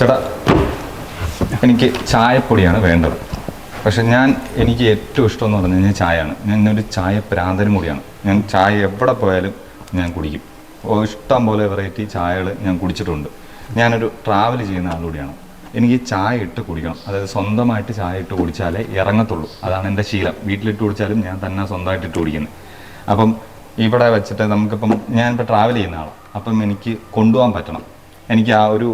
ചേട്ടാ എനിക്ക് ചായപ്പൊടിയാണ് വേണ്ടത്. പക്ഷെ ഞാൻ എനിക്ക് ഏറ്റവും ഇഷ്ടം എന്ന് പറഞ്ഞു കഴിഞ്ഞാൽ ചായയാണ്. ഞാൻ ഒരു ചായ പ്രാന്തനും കൂടിയാണ് ഞാൻ ചായ എവിടെ പോയാലും ഞാൻ കുടിക്കും. ഇഷ്ടം പോലെ വെറൈറ്റി ചായകൾ ഞാൻ കുടിച്ചിട്ടുണ്ട്. ഞാനൊരു ട്രാവൽ ചെയ്യുന്ന ആളുകൂടിയാണ് എനിക്ക് ചായ ഇട്ട് കുടിക്കണം. അതായത് സ്വന്തമായിട്ട് ചായ ഇട്ട് കുടിച്ചാലേ ഇറങ്ങത്തുള്ളൂ. അതാണ് എന്റെ ശീലം. വീട്ടിലിട്ട് കുടിച്ചാലും ഞാൻ തന്നെ സ്വന്തമായിട്ട് ഇട്ട് കുടിക്കുന്നത്. അപ്പം ഇവിടെ വെച്ചിട്ട് നമുക്കിപ്പം ഞാനിപ്പോൾ ട്രാവൽ ചെയ്യുന്ന ആളാണ്. അപ്പം എനിക്ക് കൊണ്ടുപോകാൻ പറ്റണം. എനിക്ക് ആ ഒരു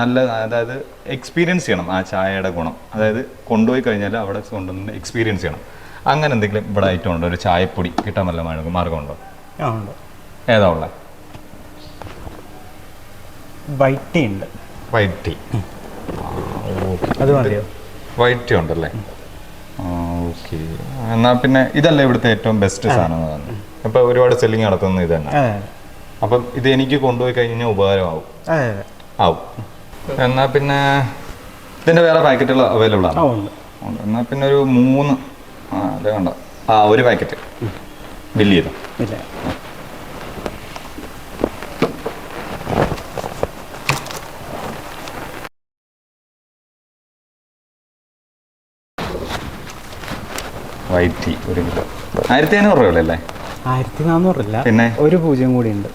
നല്ല അതായത് എക്സ്പീരിയൻസ് ചെയ്യണം ആ ചായയുടെ ഗുണം. അതായത് കൊണ്ടുപോയി കഴിഞ്ഞാൽ അവിടെ കൊണ്ടുവന്ന് എക്സ്പീരിയൻസ് ചെയ്യണം. അങ്ങനെ എന്തെങ്കിലും ഇവിടെ ഐറ്റം ഉണ്ടോ ഒരു ചായപ്പൊടി കിട്ടാൻ വല്ല മാർഗം മാർഗമുണ്ടോ? ആ ഉണ്ട്. ഏതാ ഉള്ളത് വൈറ്റ് ടീ ഉണ്ട്. വൈറ്റ് ടീ അത് മതിയോ? വൈറ്റ് ടീ ഉണ്ടല്ലേ? ഓക്കെ എന്നാൽ പിന്നെ ഇതല്ലേ ഇവിടുത്തെ ഏറ്റവും ബെസ്റ്റ് സാധനം അപ്പോൾ ഒരുപാട് സെല്ലിങ് നടത്തുന്നത് ഇത് തന്നെ. അപ്പം ഇത് എനിക്ക് കൊണ്ടുപോയി കഴിഞ്ഞാൽ ഉപകാരമാവും. ആവും. എന്നാൽ പിന്നെ ഇതിന്റെ വേറെ പാക്കറ്റുകൾ അവൈലബിൾ ആണ്. ആ ഉണ്ട്. ഉണ്ട്. എന്നാ പിന്നെ ഒരു മൂന്ന് ആ അതെ വേണ്ട ആ ഒരു പാക്കറ്റ്. ബില്ല് ചെയ്തു? വൈറ്റി വൈറ്റ് ഒരു കിലോ. ആയിരത്തി അഞ്ഞൂറ് രൂപ അല്ലേ ആയിരത്തി നാന്നൂറില്ല. പിന്നെ? ഒരു പൂജ്യം കൂടി ഉണ്ട്.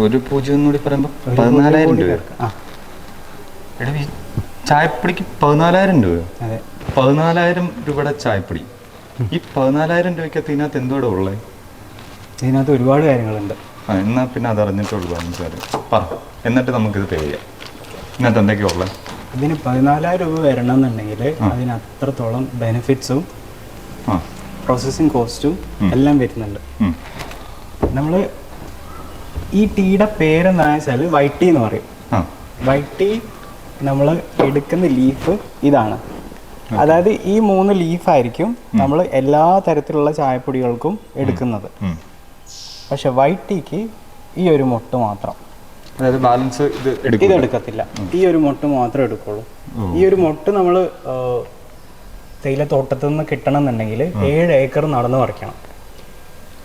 ഒരു പൂജ്യം കൂടി പറയുമ്പോ പതിനാലായിരം രൂപ എടാ ഈ ചായപ്പൊടിക്ക് പതിനാലായിരം രൂപ അതെ. പതിനാലായിരം രൂപയുടെ ചായപ്പൊടി. ഈ പതിനാലായിരം രൂപയ്ക്ക് ഇതിനകത്ത് എന്തോടെ ഉള്ളത് ഇതിനകത്ത് ഒരുപാട് കാര്യങ്ങളുണ്ട്. ആ എന്നാ പിന്നെ അതറിഞ്ഞിട്ടുള്ളൂ സാർ പറ എന്നിട്ട് നമുക്കിത് പേ ചെയ്യാം. ഇതിനകത്ത് എന്തൊക്കെയാ ഉള്ളത് ഇതിന് പതിനാലായിരം രൂപ വരണം എന്നുണ്ടെങ്കിൽ അതിന് അത്രത്തോളം ബെനിഫിറ്റ്സും പ്രോസസ്സിങ് കോസ്റ്റും എല്ലാം വരുന്നുണ്ട്. നമ്മൾ നമ്മൾ ഈ ടീയുടെ പേരെന്താണെന്ന് വെച്ചാൽ വൈറ്റ് ടീ എന്ന് പറയും. വൈറ്റ് ടീ നമ്മൾ എടുക്കുന്ന ലീഫ് ഇതാണ്. അതായത് ഈ മൂന്ന് ലീഫായിരിക്കും നമ്മൾ എല്ലാ തരത്തിലുള്ള ചായപ്പൊടികൾക്കും എടുക്കുന്നത്. പക്ഷെ വൈറ്റ് ടീക്ക് ഈ ഒരു മുട്ട് മാത്രം. അതായത് ബാലൻസ് ഇത് ഇത് എടുക്കും എടുക്കത്തില്ല ഈ ഒരു മുട്ട് മാത്രമേ എടുക്കുള്ളൂ. ഈ ഒരു മുട്ട് നമ്മൾ തേയില തോട്ടത്തിൽ നിന്ന് കിട്ടണം എന്നുണ്ടെങ്കിൽ ഏഴ് ഏക്കർ നടന്നു പറിക്കണം.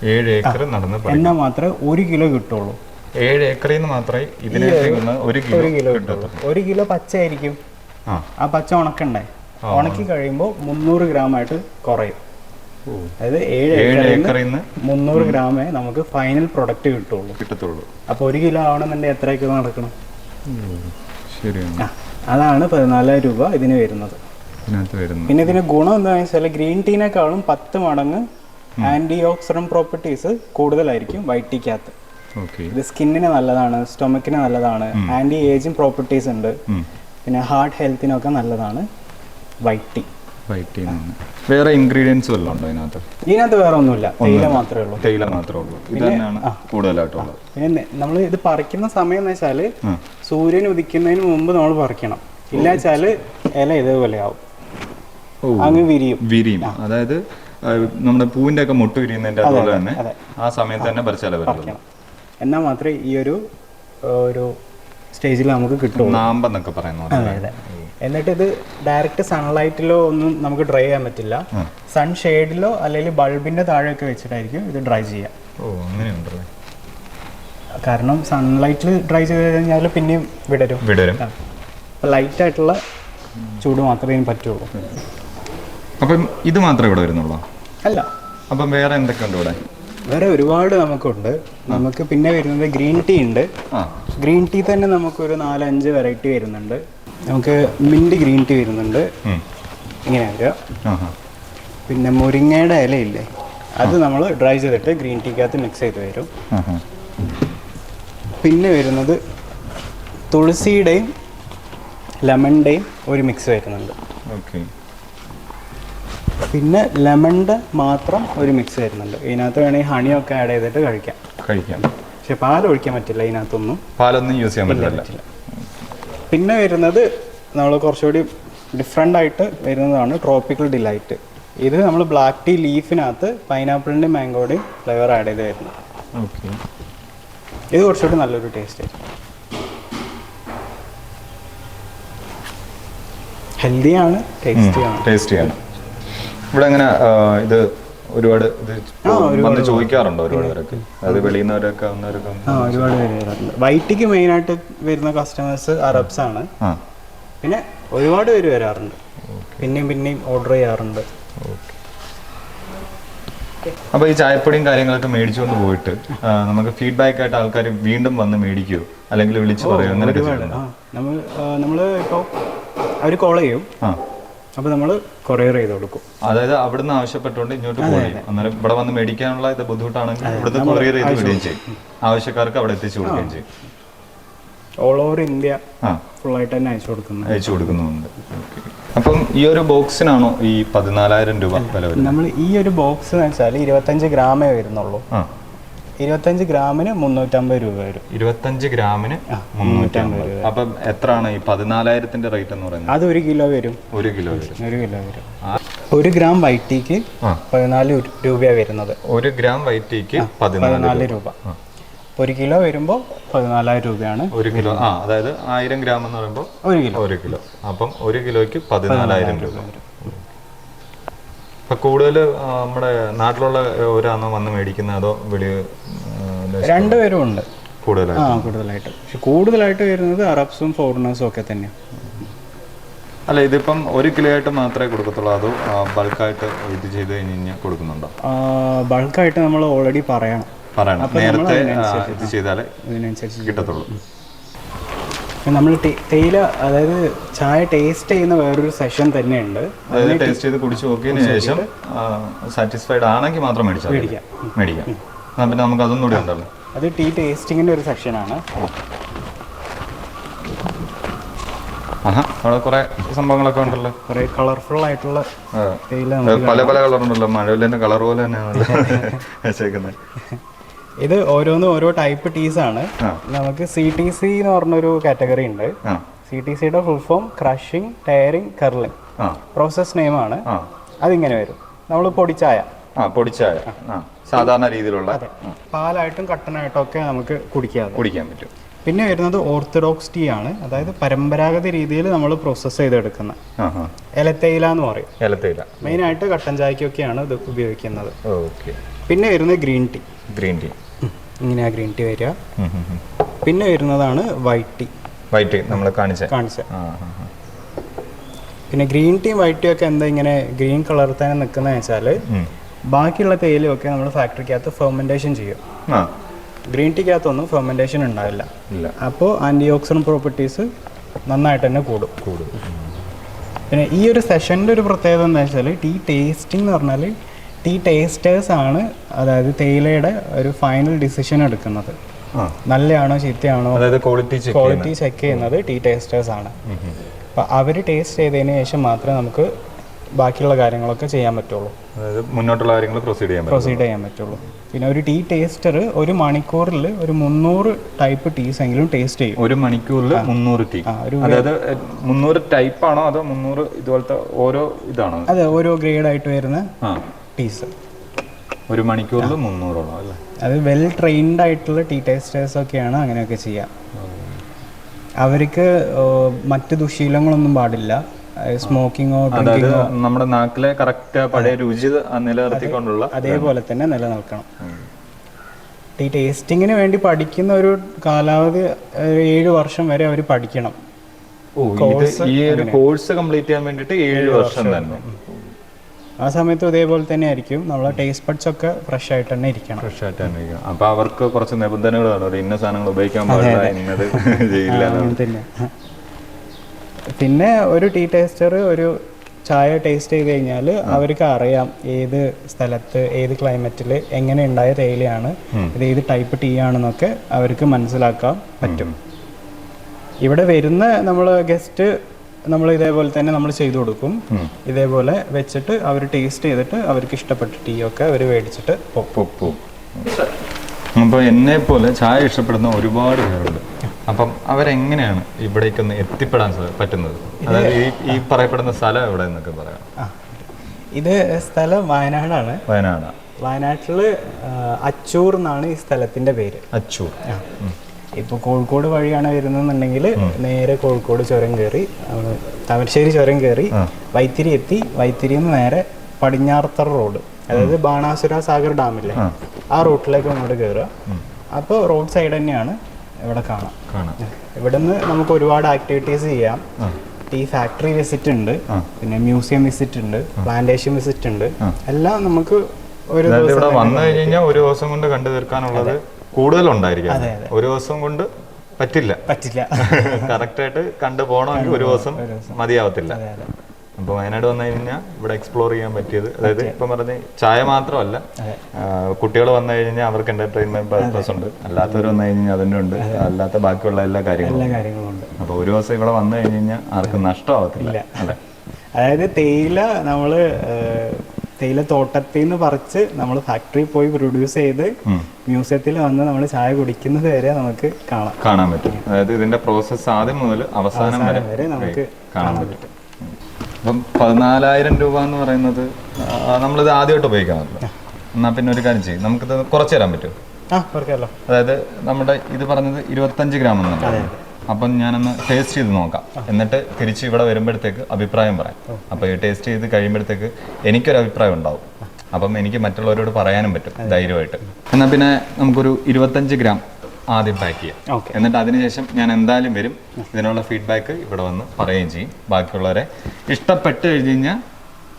ഏഴ് ഏക്കർ നടന്ന് എന്നെ മാത്രമേ ഒരു കിലോ കിട്ടുള്ളൂ. ഏഴ് ഏക്കറിൽ നിന്ന് മാത്രമേ ഇതിനെ ഒരു കിലോ ഒരു കിലോ കിട്ടുള്ളൂ. ഒരു കിലോ പച്ചയായിരിക്കും. ആ. പച്ച ഉണക്കണ്ടേ? ഉണക്കി കഴിയുമ്പോൾ മുന്നൂറ് ഗ്രാം ആയിട്ട് കുറയും അതായത് ഏഴ് ഏഴ് ഏക്കറിൽ നിന്ന് മുന്നൂറ് ഗ്രാമേ നമുക്ക് ഫൈനൽ പ്രൊഡക്റ്റ് കിട്ടുള്ളൂ. കിട്ടത്തുള്ളൂ. അപ്പോൾ ഒരു കിലോ ആവണമെന്നുണ്ടെങ്കിൽ എത്ര ഏക്കർ നടക്കണം? ശരിയാണ്. അതാണ് പതിനാലായിരം രൂപ ഇതിന് വരുന്നത്. പിന്നെ ഇതിന് ഗുണം എന്താണെന്ന് വെച്ചാൽ ഗ്രീൻ ടീനേക്കാളും പത്ത് മടങ്ങ് ആന്റി ഓക്സിഡന്റ് പ്രോപ്പർട്ടീസ് കൂടുതലായിരിക്കും വൈറ്റിക്കകത്ത് ഇത് സ്കിന്നിന് നല്ലതാണ് സ്റ്റൊമക്കിന് നല്ലതാണ് ആന്റി ഏജിങ് പ്രോപ്പർട്ടീസ് ഉണ്ട്. പിന്നെ ഹാർട്ട് ഹെൽത്തിനൊക്കെ നല്ലതാണ് വൈറ്റി ടീ വൈറ്റ് വേറെ ഇൻഗ്രീഡിയൻസ് വല്ലതും ഉണ്ടോ ഇതിനകത്ത്? ഇതിനകത്ത് വേറെ ഒന്നുമില്ല. തേയില മാത്രമേ ഉള്ളൂ. തേയില മാത്രമേ ഉള്ളൂ. ഇത് തന്നെയാണ് കൂടുതലായിട്ടുള്ളത്. പിന്നെ നമ്മൾ ഇത് പറിക്കുന്ന സമയം എന്ന് വെച്ചാൽ സൂര്യൻ ഉദിക്കുന്നതിന് മുമ്പ് നമ്മൾ പറിക്കണം. ഇല്ല വെച്ചാൽ ഇല ഇതേപോലെ ആവും. അങ്ങ് വിരിയും. വിരിയും. അതായത് നമ്മുടെ പൂവിന്റെ ഒക്കെ മുട്ട് വിരിയുന്നതിന്റെ അതുപോലെ തന്നെ ആ സമയത്ത് തന്നെ പറിച്ചാലേ പറ്റുള്ളൂ എന്നാൽ മാത്രമേ ഈ ഒരു ഒരു സ്റ്റേജിൽ നമുക്ക് കിട്ടുള്ളൂ. നാമ്പെന്നൊക്കെ പറയുന്ന എന്നിട്ട് ഇത് ഡയറക്റ്റ് സൺലൈറ്റിലോ ഒന്നും നമുക്ക് ഡ്രൈ ചെയ്യാൻ പറ്റില്ല. സൺ ഷെയ്ഡിലോ അല്ലെങ്കിൽ ബൾബിന്റെ താഴെയൊക്കെ വെച്ചിട്ടായിരിക്കും ഇത് ഡ്രൈ ചെയ്യാം ഓ അങ്ങനെയുണ്ടല്ലേ കാരണം സൺലൈറ്റിൽ ഡ്രൈ ചെയ്ത് കഴിഞ്ഞാൽ പിന്നെയും വിടരും. വിടരും. ലൈറ്റ് ആയിട്ടുള്ള ചൂട് മാത്രമേ പറ്റുള്ളൂ. അപ്പം ഇത് മാത്രമേ ഇവിടെ വരുന്നുള്ളൂ? അല്ല. അപ്പം വേറെ എന്തൊക്കെയുണ്ട് ഇവിടെ? വേറെ ഒരുപാട് നമുക്കുണ്ട്. നമുക്ക് പിന്നെ വരുന്നത് ഗ്രീൻ ടീ ഉണ്ട്. ഗ്രീൻ ടീ തന്നെ നമുക്കൊരു നാലഞ്ച് വെറൈറ്റി വരുന്നുണ്ട്. നമുക്ക് മിന്റ് ഗ്രീൻ ടീ വരുന്നുണ്ട്. ഇങ്ങനെ വരിക. പിന്നെ മുരിങ്ങയുടെ ഇലയില്ലേ? അത് നമ്മൾ ഡ്രൈ ചെയ്തിട്ട് ഗ്രീൻ ടീക്കകത്ത് മിക്സ് ചെയ്ത് വരും. പിന്നെ വരുന്നത് തുളസിയുടെയും ലെമണിന്റെയും ഒരു മിക്സ് വരുന്നുണ്ട്. ഓക്കെ. പിന്നെ ലെമണിന്റെ മാത്രം ഒരു മിക്സ് വരുന്നുണ്ട്. ഇതിനകത്ത് വേണമെങ്കിൽ ഹണിയൊക്കെ ആഡ് ചെയ്തിട്ട് കഴിക്കാം. കഴിക്കാം. പക്ഷെ പാൽ ഒഴിക്കാൻ പറ്റില്ല ഇതിനകത്തൊന്നും. പാലൊന്നും യൂസ് ചെയ്യാൻ പറ്റില്ല. പിന്നെ വരുന്നത് നമ്മൾ കുറച്ചുകൂടി ഡിഫറെന്റ് ആയിട്ട് വരുന്നതാണ് ട്രോപ്പിക്കൽ ഡിലൈറ്റ് ഇത് നമ്മൾ ബ്ലാക്ക് ടീ ലീഫിനകത്ത് പൈനാപ്പിളിന്റെ മാംഗോയുടെയും ഫ്ലേവർ ആഡ് ചെയ്ത് വരുന്നത് ഓക്കെ ഇത് കുറച്ചുകൂടി നല്ലൊരു ടേസ്റ്റ് ആയിരിക്കും. ഹെൽത്തിയാണ് ടേസ്റ്റിയാണ് ടേസ്റ്റ് ചെയ്യണം ഇവിടെ എങ്ങനെ ഇത് ഒരുപാട് ഇത് വന്ന് ചോദിക്കാറുണ്ടോ ഒരുപാട് പേരൊക്കെ. അതായത് വെളിയിൽ നിന്നവരൊക്കെ വന്നവരൊക്കെ വന്ന് ആ ഒരുപാട് പേര് വരാറുണ്ട്. വൈറ്റിക്ക് മെയിനായിട്ട് വരുന്ന കസ്റ്റമേഴ്സ് അറബ്സ് ആണ്. ആ. പിന്നെ ഒരുപാട് പേര് വരാറുണ്ട്. പിന്നെയും പിന്നെയും ഓർഡർ ചെയ്യാറുണ്ട്. ഓക്കെ. അപ്പോൾ ഈ ചായപ്പൊടിയും കാര്യങ്ങളൊക്കെ മേടിച്ചുകൊണ്ട് പോയിട്ട് ആ, നമുക്ക് ഫീഡ്ബാക്ക് ആയിട്ട് ആൾക്കാർ വീണ്ടും വന്ന് മേടിക്കുവോ അല്ലെങ്കിൽ വിളിച്ചു പറയുമോ അങ്ങനെയൊക്കെ ഒരുപാട്. ചെയ്യുന്നുണ്ടോ? ആ നമ്മൾ നമ്മൾ ഇപ്പോൾ അവർ കോൾ ചെയ്യും. ആ. അപ്പോൾ നമ്മൾ കൊറിയർ ചെയ്ത് കൊടുക്കും. അതായത് അവിടുന്ന് ആവശ്യപ്പെട്ടുകൊണ്ട് ഇങ്ങോട്ട് പോയി. അന്നേരം ഇവിടെ വന്ന് മേടിക്കാനുള്ള ഇത് ബുദ്ധിമുട്ടാണെങ്കിൽ ഇവിടുന്ന് കൊറിയർ ചെയ്ത് വിടുകയും ചെയ്യും. ആവശ്യക്കാർക്ക് അവിടെ എത്തിച്ചു കൊടുക്കുകയും ചെയ്യും. ഓൾ ഓവർ ഇന്ത്യ ഫുൾ ഫുള്ളായിട്ട് തന്നെ അയച്ചു കൊടുക്കുന്നു അയച്ചു കൊടുക്കുന്നുണ്ട്. അപ്പം ഈ ഒരു ബോക്സിനാണോ ഈ പതിനാലായിരം രൂപ വില നമ്മൾ ഈ ഒരു ബോക്സ് എന്ന് വെച്ചാൽ ഇരുപത്തഞ്ച് ഗ്രാമേ വരുന്നുള്ളൂ. ഇരുപത്തഞ്ച് ഗ്രാമിന് മുന്നൂറ്റമ്പത് രൂപ വരും. ഇരുപത്തഞ്ച് ഗ്രാമിന് മുന്നൂറ്റമ്പത്. അപ്പം എത്രയാണ് ഈ പതിനാലായിരത്തിന്റെ റേറ്റ് എന്ന് പറയുന്നത്? അത് ഒരു കിലോ വരും. ഒരു കിലോ വരും. ഒരു കിലോ വരും. ഒരു ഗ്രാം വൈറ്റിക്ക് ടീക്ക് പതിനാല് രൂപയാണ് വരുന്നത്. ഒരു ഗ്രാം വൈറ്റിക്ക് പതിനാല് രൂപ. ഒരു കിലോ വരുമ്പോൾ പതിനാലായിരം രൂപയാണ്. ഒരു കിലോ. ആ അതായത് ആയിരം ഗ്രാം എന്ന് പറയുമ്പോൾ ഒരു കിലോ. ഒരു കിലോ. അപ്പം ഒരു കിലോയ്ക്ക് പതിനാലായിരം രൂപ. ഇപ്പൊ കൂടുതൽ നമ്മുടെ നാട്ടിലുള്ള ഒരാണോ വന്ന് മേടിക്കുന്നത് അതോ വെളി രണ്ടുപേരും ഉണ്ട്. കൂടുതലായിട്ട്. ആ കൂടുതലായിട്ട്. പക്ഷെ കൂടുതലായിട്ട് വരുന്നത് അറബ്സും ഫോറിനേഴ്സും ഒക്കെ തന്നെയാണ് അല്ല ഇതിപ്പം ഒരു കിലോ ആയിട്ട് മാത്രമേ കൊടുക്കത്തുള്ളൂ. അതോ ബൾക്കായിട്ട് ഇത് ചെയ്ത് കഴിഞ്ഞ് കഴിഞ്ഞാൽ കൊടുക്കുന്നുണ്ടോ? ബൾക്കായിട്ട് നമ്മൾ ഓൾറെഡി പറയണം. പറയണം. നേരത്തെ ഇത് ചെയ്താലേ ഇതിനനുസരിച്ച് കിട്ടത്തുള്ളൂ. നമ്മൾ തേയില അതായത് ചായ ടേസ്റ്റ് ചെയ്യുന്ന വേറൊരു സെഷൻ തന്നെയുണ്ട്. അതായത് ടേസ്റ്റ് ചെയ്ത് കുടിച്ച് നോക്കിയതിന് ശേഷം സാറ്റിസ്ഫൈഡ് ആണെങ്കിൽ മാത്രം മേടിച്ചാൽ. മേടിക്കാം. മേടിക്കാം. എന്നാ പിന്നെ നമുക്ക് അതൊന്നും കൂടി ഉണ്ടല്ലോ. അത് ടീ ടേസ്റ്റിങ്ങിന്റെ ഒരു സെക്ഷനാണ് ആഹാ അവിടെ കുറേ സംഭവങ്ങളൊക്കെ ഉണ്ടല്ലോ. കുറേ കളർഫുൾ ആയിട്ടുള്ള തേയില പല പല പല കളറുണ്ടല്ലോ മഴവില്ലിന്റെ കളർ പോലെ തന്നെയാണല്ലോ വെച്ചേക്കുന്നത്. ഇത് ഓരോന്നും ഓരോ ടൈപ്പ് ടീസ് ആണ്. നമുക്ക് സി ടി സി എന്ന് പറഞ്ഞൊരു കാറ്റഗറി ഉണ്ട്. സി ടി സിയുടെ full form crushing tearing curling ആ. പ്രോസസ് നെയിമാണ് ആണ്. അതിങ്ങനെ വരും. നമ്മൾ പൊടിച്ചായ. പൊടിച്ചായ. സാധാരണ രീതിയിലുള്ള. പാലായിട്ടും കട്ടനായിട്ടും ഒക്കെ നമുക്ക് കുടിക്കാം കുടിക്കാൻ പറ്റും. പിന്നെ വരുന്നത് ഓർത്തഡോക്സ് ടീ ആണ്. അതായത് പരമ്പരാഗത രീതിയിൽ നമ്മൾ പ്രോസസ്സ് ചെയ്തെടുക്കുന്ന. ഇലത്തേയില എന്ന് പറയും. ഏലത്തേയില മെയിനായിട്ട് കട്ടൻ ചായക്കൊക്കെയാണ് ഇത് ഉപയോഗിക്കുന്നത്. ഓക്കെ. പിന്നെ വരുന്നത് ഗ്രീൻ ടീ. Green tea. ഇങ്ങനെയാ ഗ്രീൻ ടീ വരിക. പിന്നെ വരുന്നതാണ് വൈറ്റ് ടീ വൈറ്റ് ടീ നമ്മൾ കാണിച്ച. കാണിച്ച. പിന്നെ ഗ്രീൻ ടീ വൈറ്റ് ടീ ഒക്കെ എന്താ ഇങ്ങനെ ഗ്രീൻ കളർ തന്നെ നിൽക്കുന്നത് വെച്ചാൽ ബാക്കിയുള്ള തേയിലയൊക്കെ നമ്മൾ ഫാക്ടറിക്കകത്ത് ഫെർമെന്റേഷൻ ചെയ്യും. ഗ്രീൻ ടീക്കകത്തൊന്നും ഫെർമെന്റേഷൻ ഉണ്ടാവില്ല. അപ്പോൾ ആന്റി ഓക്സിഡൻ പ്രോപ്പർട്ടീസ് നന്നായിട്ട് തന്നെ കൂടും. കൂടും. പിന്നെ ഈ ഒരു സെഷന്റെ ഒരു പ്രത്യേകത എന്താ വെച്ചാൽ ടീ ടേസ്റ്റിംഗ് എന്ന് പറഞ്ഞാൽ ടീ ടേസ്റ്റേഴ്സ് ആണ് അതായത് തേയിലയുടെ ഒരു ഫൈനൽ ഡിസിഷൻ എടുക്കുന്നത്. നല്ലയാണോ ചീത്തയാണോ അതായത് ക്വാളിറ്റി ചെക്ക് ക്വാളിറ്റി ചെക്ക് ചെയ്യുന്നത് ടീ ടേസ്റ്റേഴ്സ് ആണ്. അപ്പോൾ അവർ ടേസ്റ്റ് ചെയ്തതിന് ശേഷം മാത്രമേ നമുക്ക് ബാക്കിയുള്ള കാര്യങ്ങളൊക്കെ ചെയ്യാൻ പറ്റുള്ളൂ. മുന്നോട്ടുള്ള കാര്യങ്ങൾ പ്രൊസീഡ് ചെയ്യാൻ പ്രൊസീഡ് ചെയ്യാൻ പറ്റുള്ളൂ. പിന്നെ ഒരു ടീ ടേസ്റ്റർ ഒരു മണിക്കൂറിൽ ഒരു മുന്നൂറ് ടൈപ്പ് ടീസ് എങ്കിലും ടേസ്റ്റ് ചെയ്യും. ഒരു മണിക്കൂറിൽ മുന്നൂറ് ടീ അതായത് മുന്നൂറ് ടൈപ്പ് ആണോ അതോ മുന്നൂറ് ഇതുപോലത്തെ ഓരോ ഇതാണോ? അതെ ഓരോ ഗ്രേഡ് ആയിട്ട് വരുന്ന ടീസ് ഒരു മണിക്കൂറിൽ മുന്നൂറോളം അല്ലേ? അത് വെൽ ട്രെയിൻഡ് ആയിട്ടുള്ള ടീ ടേസ്റ്റേഴ്സ് ഒക്കെയാണ് അങ്ങനെയൊക്കെ ചെയ്യുക അവർക്ക് മറ്റ് ദുശീലങ്ങളൊന്നും പാടില്ല. സ്മോക്കിങ്ങോ അതായത് നമ്മുടെ നാക്കിലെ കറക്റ്റ് പഴയ രുചി നിലനിർത്തിക്കൊണ്ടുള്ള അതേപോലെ തന്നെ നിലനിൽക്കണം. ടീ ടേസ്റ്റിങ്ങിന് വേണ്ടി പഠിക്കുന്ന ഒരു കാലാവധി ഏഴ് വർഷം വരെ അവർ പഠിക്കണം. ഈ ഒരു കോഴ്സ് കംപ്ലീറ്റ് ചെയ്യാൻ വേണ്ടിട്ട് ഏഴ് വർഷം തന്നെ. ആ സമയത്ത് ഇതേപോലെ തന്നെ ആയിരിക്കും. നമ്മളെ ടേസ്റ്റ് ബഡ്സ് ഒക്കെ ഫ്രഷ് ആയിട്ട് തന്നെ ഇരിക്കണം. ഫ്രഷ് ആയിട്ട് തന്നെ ഇരിക്കണം. അപ്പൊ അവർക്ക് കുറച്ച് നിബന്ധനകൾ കാണും. ഇന്ന സാധനങ്ങൾ ഉപയോഗിക്കാൻ പാടില്ല ഇന്നത് ചെയ്യില്ല തന്നെ. പിന്നെ ഒരു ടീ ടേസ്റ്റർ ഒരു ചായ ടേസ്റ്റ് ചെയ്ത് കഴിഞ്ഞാൽ അവർക്ക് അറിയാം ഏത് സ്ഥലത്ത് ഏത് ക്ലൈമറ്റിൽ എങ്ങനെ ഉണ്ടായ തേയിലയാണ്. ഇത് ഏത് ടൈപ്പ് ടീ ആണെന്നൊക്കെ അവർക്ക് മനസ്സിലാക്കാൻ പറ്റും. ഇവിടെ വരുന്ന നമ്മൾ ഗസ്റ്റ് നമ്മൾ ഇതേപോലെ തന്നെ നമ്മൾ ചെയ്തു കൊടുക്കും. ഇതേപോലെ വെച്ചിട്ട് അവർ ടേസ്റ്റ് ചെയ്തിട്ട് അവർക്ക് ഇഷ്ടപ്പെട്ട ടീ ഒക്കെ അവർ മേടിച്ചിട്ട് പോകും. അപ്പോൾ എന്നെ പോലെ ചായ ഇഷ്ടപ്പെടുന്ന ഒരുപാട് പേരുണ്ട്. അപ്പം അവരെങ്ങനെയാണ് ഇവിടേക്കൊന്ന് എത്തിപ്പെടാൻ സാ- പറ്റുന്നത്? അതായത് ഈ ഈ പറയപ്പെടുന്ന സ്ഥലം എവിടെ എന്നൊക്കെ പറയാം. ഇത് സ്ഥലം വയനാടാണ്. വയനാട്. വയനാട്ടിൽ അച്ചൂർ എന്നാണ് ഈ സ്ഥലത്തിന്റെ പേര്. അച്ചൂർ. ഇപ്പോൾ കോഴിക്കോട് വഴിയാണ് വരുന്നതെന്നുണ്ടെങ്കിൽ നേരെ കോഴിക്കോട് ചുരം കയറി താമരശ്ശേരി ചുരം കയറി വൈത്തിരി എത്തി. വൈത്തിരിയിൽ നിന്ന് നേരെ പടിഞ്ഞാറത്തറ റോഡ് അതായത് ബാണാസുര സാഗർ ഡാമില്ലേ? ആ. റൂട്ടിലേക്ക് അങ്ങോട്ട് കയറുക. അപ്പോൾ റോഡ് സൈഡ് തന്നെയാണ് ഇവിടെ കാണാം. ഇവിടുന്ന് നമുക്ക് ഒരുപാട് ആക്ടിവിറ്റീസ് ചെയ്യാം. ടീ ഫാക്ടറി വിസിറ്റ് ഉണ്ട്. പിന്നെ മ്യൂസിയം വിസിറ്റ് ഉണ്ട്. പ്ലാന്റേഷൻ വിസിറ്റ് ഉണ്ട്. എല്ലാം നമുക്ക് ഒരു ദിവസം വന്നു കഴിഞ്ഞാൽ ഒരു ദിവസം കൊണ്ട് കണ്ടു തീർക്കാനുള്ളത് കൂടുതലുണ്ടായിരിക്കും അതെ, അതെ. ഒരു ദിവസം കൊണ്ട് പറ്റില്ല. പറ്റില്ല. കറക്റ്റായിട്ട് കണ്ടു പോകണമെങ്കിൽ ഒരു ദിവസം മതിയാവത്തില്ല. അപ്പോൾ വയനാട് വന്നു കഴിഞ്ഞാൽ ഇവിടെ എക്സ്പ്ലോർ ചെയ്യാൻ പറ്റിയത്. അതായത് ഇപ്പം പറഞ്ഞ ചായ മാത്രമല്ല കുട്ടികൾ വന്നു കഴിഞ്ഞാൽ അവർക്ക് എന്റർടൈൻമെന്റ് പർപ്പസ് ഉണ്ട്. അല്ലാത്തവർ വന്നു കഴിഞ്ഞാൽ അതിന്റെ ഉണ്ട്. അല്ലാത്ത ബാക്കിയുള്ള എല്ലാ കാര്യങ്ങളും അപ്പൊ ഉണ്ട്. അപ്പോൾ ഒരു ദിവസം ഇവിടെ വന്നു കഴിഞ്ഞ് കഴിഞ്ഞാൽ ആർക്കും നഷ്ടമാവത്തില്ല. അതായത് തേയില നമ്മൾ തേയില തോട്ടത്തിൽ നിന്ന് പറിച്ച് നമ്മൾ ഫാക്ടറി പോയി പ്രൊഡ്യൂസ് ചെയ്ത്. മ്യൂസിയത്തിൽ വന്ന് നമ്മൾ ചായ കുടിക്കുന്നത് വരെ നമുക്ക് കാണാം. കാണാൻ പറ്റും. അതായത് ഇതിന്റെ പ്രോസസ്സ് ആദ്യം മുതൽ അവസാനം വരെ നമുക്ക് കാണാൻ പറ്റും. അപ്പം പതിനാലായിരം രൂപ എന്ന് പറയുന്നത് നമ്മളിത് ആദ്യമായിട്ട് ഉപയോഗിക്കാമല്ലോ എന്നാൽ പിന്നെ ഒരു കാര്യം ചെയ്യും. നമുക്കിത് കുറച്ച് തരാൻ പറ്റുമോ? അതായത് നമ്മുടെ ഇത് പറഞ്ഞത് ഇരുപത്തഞ്ച് ഗ്രാം എന്നാണ് അപ്പം ഞാനൊന്ന് ടേസ്റ്റ് ചെയ്ത് നോക്കാം. എന്നിട്ട് തിരിച്ച് ഇവിടെ വരുമ്പോഴത്തേക്ക് അഭിപ്രായം പറയാം. അപ്പോൾ ഈ ടേസ്റ്റ് ചെയ്ത് കഴിയുമ്പോഴത്തേക്ക് എനിക്കൊരു അഭിപ്രായം ഉണ്ടാവും. അപ്പം എനിക്ക് മറ്റുള്ളവരോട് പറയാനും പറ്റും ധൈര്യമായിട്ട്. എന്നാൽ പിന്നെ നമുക്കൊരു ഇരുപത്തഞ്ച് ഗ്രാം ആദ്യം പാക്ക് ചെയ്യാം. എന്നിട്ട് അതിനുശേഷം ഞാൻ എന്തായാലും വരും. ഇതിനുള്ള ഫീഡ്ബാക്ക് ഇവിടെ വന്ന് പറയുകയും ചെയ്യും. ബാക്കിയുള്ളവരെ ഇഷ്ടപ്പെട്ട് കഴിഞ്ഞ് കഴിഞ്ഞാൽ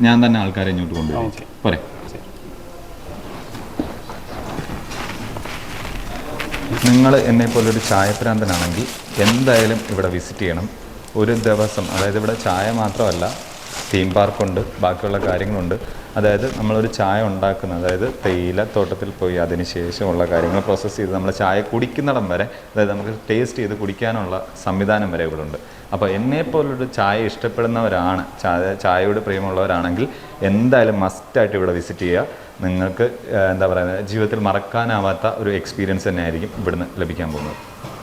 ഞാൻ തന്നെ ആൾക്കാരെ ഇങ്ങോട്ട് കൊണ്ടുവരും. ഓക്കെ. പോരെ? നിങ്ങൾ എന്നെ പോലൊരു ചായപ്രാന്തനാണെങ്കിൽ എന്തായാലും ഇവിടെ വിസിറ്റ് ചെയ്യണം. ഒരു ദിവസം അതായത് ഇവിടെ ചായ മാത്രമല്ല തീം പാർക്കുണ്ട് ബാക്കിയുള്ള കാര്യങ്ങളുണ്ട്. അതായത് നമ്മളൊരു ചായ ഉണ്ടാക്കുന്ന അതായത് തേയില തോട്ടത്തിൽ പോയി അതിന് ശേഷമുള്ള കാര്യങ്ങൾ പ്രോസസ്സ് ചെയ്ത് നമ്മൾ ചായ കുടിക്കുന്നിടം വരെ അതായത് നമുക്ക് ടേസ്റ്റ് ചെയ്ത് കുടിക്കാനുള്ള സംവിധാനം വരെ ഇവിടെ ഉണ്ട്. അപ്പോൾ എന്നെപ്പോലൊരു ചായ ഇഷ്ടപ്പെടുന്നവരാണ് ചായ ചായയോട് പ്രിയമുള്ളവരാണെങ്കിൽ എന്തായാലും മസ്റ്റായിട്ട് ഇവിടെ വിസിറ്റ് ചെയ്യുക. നിങ്ങൾക്ക് എന്താ പറയുക ജീവിതത്തിൽ മറക്കാനാവാത്ത ഒരു എക്സ്പീരിയൻസ് തന്നെയായിരിക്കും ഇവിടുന്ന് ലഭിക്കാൻ പോകുന്നത്.